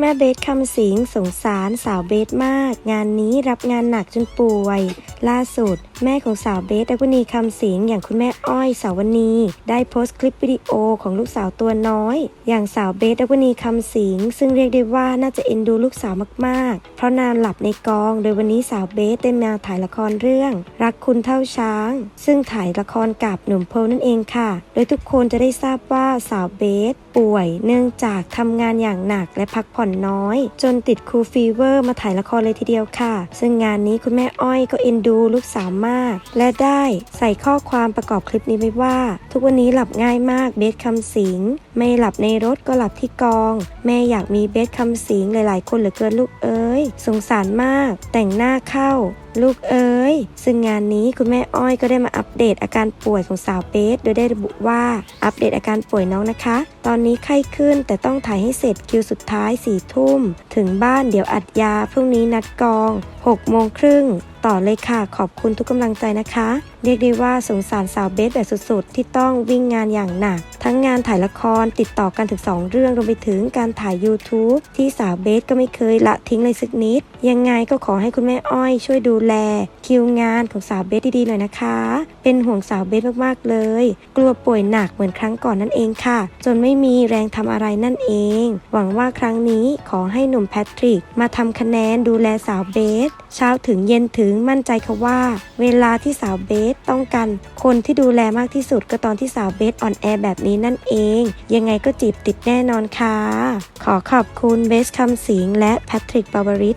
แม่เบสคำสิงสงสารสาวเบสมาก งานนี้รับงานหนักจนป่วย ล่าสุด แม่ของสาวเบสดักวนีคำสิงอย่างคุณแม่อ้อยสาวนีได้โพสต์คลิปวิดีโอของลูกสาวตัวน้อย อย่างสาวเบสดักวนีคำสิงซึ่งเรียกได้ว่าน่าจะเอ็นดูลูกสาวมากๆ เพราะนานหลับในกอง โดยวันนี้สาวเบสได้มาถ่ายละครเรื่อง รักคุณเท่าช้าง ซึ่งถ่ายละครกับหนุ่มโพลนั่นเองค่ะ โดยทุกคนจะได้ทราบว่าสาวเบสป่วย เนื่องจากทำงานอย่างหนักและพักผ่อนน้อย จนติดครูฟีเวอร์มาถ่ายละครเลยทีเดียวค่ะ ซึ่งงานนี้คุณแม่อ้อยก็เอ็นดูลูกสาวมาก และได้ใส่ข้อความประกอบคลิปนี้ไว้ว่า ทุกวันนี้หลับง่ายมากเบสคำสิง ไม่หลับในรถก็หลับที่กอง แม่อยากมีเบสคำสิงหลาย ๆ คนเหลือเกินลูกเอ้ยสงสารมาก แต่งหน้าเข้า ลูกเอ๋ย ซึ่งงานนี้คุณแม่อ้อยก็ได้มาอัปเดตอาการป่วยของสาวเบสโดยได้ระบุว่าอัปเดตอาการป่วยน้องนะคะ ตอนนี้ไข้ขึ้นแต่ต้องถ่ายให้เสร็จคิวสุดท้าย4ี่ทุ่ม ถึงบ้านเดี๋ยวอัดยาพรุ่งนี้นัดกอง6โมงครึ่งต่อเลยค่ะ ขอบคุณทุกกำลังใจนะคะ เรียกได้ว่าสงสารสาวเบสแบบสุดๆ ที่ต้องวิ่งงานอย่างหนัก ทั้งงานถ่ายละครติดต่อกันถึง 2 เรื่องรวมไปถึงการถ่าย YouTube ที่สาวเบสก็ไม่เคยละทิ้งเลยสักนิด ยังไงก็ขอให้คุณแม่อ้อยช่วยดูแล คิวงานของสาวเบสดีๆหน่อยนะคะ เป็นห่วงสาวเบสมากๆเลย กลัวป่วยหนักเหมือนครั้งก่อนนั่นเองค่ะ จนไม่มีแรงทำอะไรนั่นเอง หวังว่าครั้งนี้ขอให้หนุ่มแพทริก มาทำคะแนนดูแลสาวเบสเช้าถึงเย็นถึงมั่นใจค่ะว่า เวลาที่สาวเบสต้องการคนที่ดูแลมากที่สุดก็ตอนที่สาวเบสอ่อนแอแบบนี้นั่นเอง ยังไงก็จีบติดแน่นอนค่ะ ขอขอบคุณเบสคำสิงและแพทริกบาวริส